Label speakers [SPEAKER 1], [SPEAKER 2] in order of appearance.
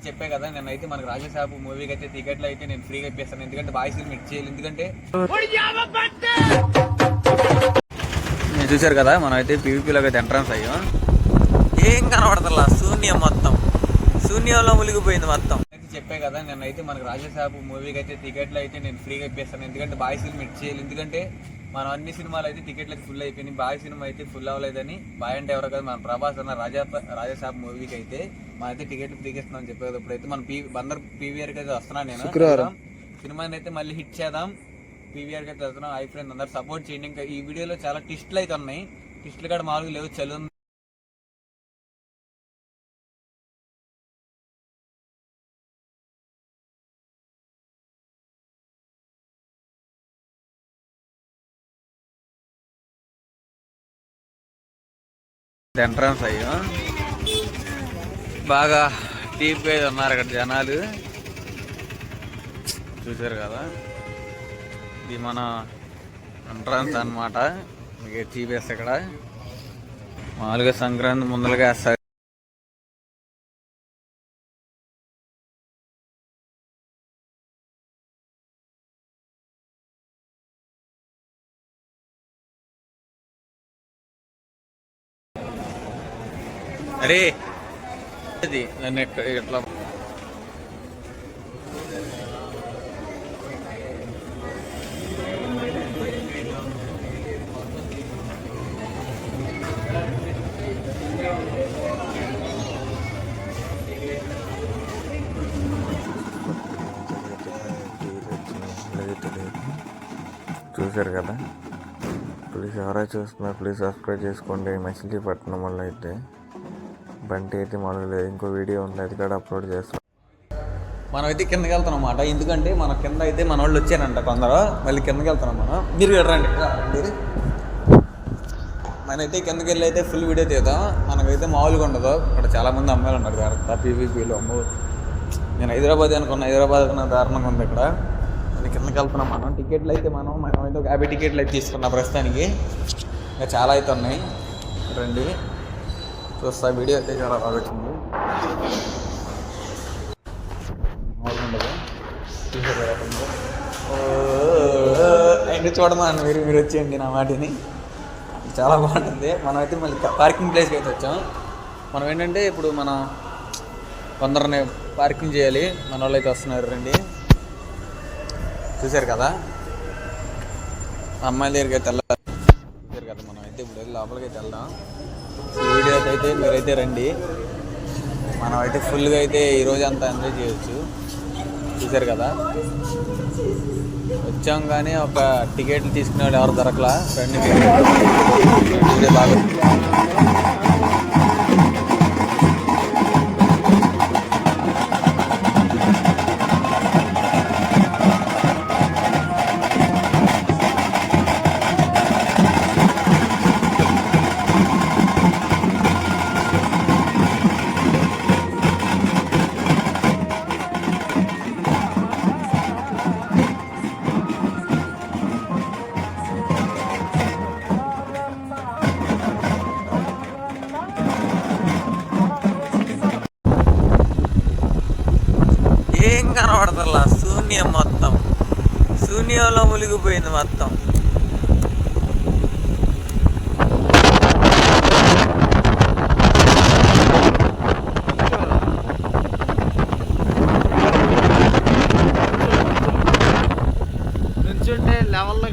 [SPEAKER 1] అయితే చెప్పే కదా నేనైతే మనకు రాజసాబు మూవీకి అయితే టికెట్లు అయితే నేను ఫ్రీగా ఇప్పిస్తాను. ఎందుకంటే బాయ్స్ మిట్ చేయాలి. ఎందుకంటే మీరు చూశారు కదా మనం అయితే పీవీపీలోకి అయితే ఎంట్రన్స్ అయ్యాం. ఏం కనబడతలా? శూన్యం మొత్తం. శూన్యంలో మునిగిపోయింది మొత్తం. అయితే చెప్పే కదా నేనైతే మనకు రాజసాబు మూవీకి అయితే టికెట్లు అయితే నేను ఫ్రీగా ఇప్పిస్తాను. ఎందుకంటే బాయ్స్ మిట్ చేయాలి. ఎందుకంటే మనం అన్ని సినిమాలు అయితే టికెట్లు అయితే ఫుల్ అయిపోయినాయి. బాయ్ సినిమా అయితే ఫుల్ అవ్వలేదని బాయ్ అంటే ఎవరో కదా మన ప్రభాస్ అన్న రాజా రాజసాబ్ మూవీకి అయితే మనైతే టికెట్లు ఫ్రీగా ఇస్తున్నాం చెప్పేది ఇప్పుడైతే మన పీ బందర్ పీవీఆర్కి అయితే వస్తున్నా నేను. సినిమాని అయితే మళ్ళీ హిట్ చేద్దాం. పీవీఆర్కి అయితే వెళ్తున్నాం. ఐ ఫ్రెండ్ అందరు సపోర్ట్ చేయండి. ఇంకా ఈ వీడియోలో చాలా టిస్టులు అయితే ఉన్నాయి. టిస్టులు కూడా మామూలుగా లేవు. చలు ఎంట్రన్స్ అయ్యో. బాగా డీప్గా ఉన్నారు అక్కడ జనాలు. చూసారు కదా? ఇది మన ఎంట్రన్స్ అన్నమాట. మీకు జీబీఎస్ ఇక్కడ. మామూలుగా సంక్రాంతి ముందలుగా వేస్తారు. అరే అది నన్ను ఎట్లా
[SPEAKER 2] చూశారు కదా? ప్లీజ్ ఎవరైనా చూస్తున్నారు ప్లీజ్ సబ్స్క్రైబ్ చేసుకోండి. మచిలీపట్నం వల్ల అయితే. బంటి అయితే మొదలు లేదు. ఇంకో వీడియో ఉంది అది కూడా అప్లోడ్ చేస్తాం.
[SPEAKER 1] మనం అయితే కిందకి వెళ్తున్నాం అన్నమాట ఎందుకంటే మన కింద అయితే మన వాళ్ళు వచ్చారంట కొందరు. మళ్ళీ కిందకి వెళ్తున్నాం మనం. మీరు ఇక్కడ రండి. రా, మనైతే కిందకి వెళ్ళి అయితే ఫుల్ వీడియో తీద్దాం. మనకైతే మామూలుగా ఉండదు. ఇక్కడ చాలామంది అమ్మాయిలు ఉన్నారు. కరెక్ట్ పీవీపీలు అమ్మ. నేను హైదరాబాద్ అనుకున్న హైదరాబాద్ అనుకున్న దారుణంగా ఉంది ఇక్కడ. నేను కిందకి వెళ్తున్నాం మనం. టికెట్లు అయితే మనం మనం అయితే ఒక యాభై టికెట్లు అయితే తీసుకున్నాం ప్రస్తుతానికి. ఇంకా చాలా అయితే ఉన్నాయి. రండి. చూస్తా వీడియో అయితే చాలా బాగా వచ్చింది మామూలుగా ఉండదు చూడమా మీరు మీరు వచ్చేయండి నా వాటిని. చాలా బాగుంటుంది. మనం అయితే మళ్ళీ పార్కింగ్ ప్లేస్కి అయితే వచ్చాం. మనం ఏంటంటే ఇప్పుడు మన కొందరిని పార్కింగ్ చేయాలి. మన వాళ్ళు అయితే వస్తున్నారు రండి. చూశారు కదా? అమ్మాయిల దగ్గరికి అయితే వెళ్ళాలి. చూశారు కదా? మనం అయితే ఇప్పుడు వెళ్ళి లోపలికి అయితే వెళ్దాం. ఈ అయితే మీరైతే రండి. మనం అయితే ఫుల్గా అయితే ఈరోజు అంతా ఎంజాయ్ చేయొచ్చు. చూసారు కదా? వచ్చాం కానీ ఒక టికెట్లు తీసుకునే వాళ్ళు ఎవరు దొరకలా? రండి వీడియో బాగా ఏం కనబడతలా శూన్యం మొత్తం శూన్యంలో ములిగిపోయింది మొత్తం లెవెల్లో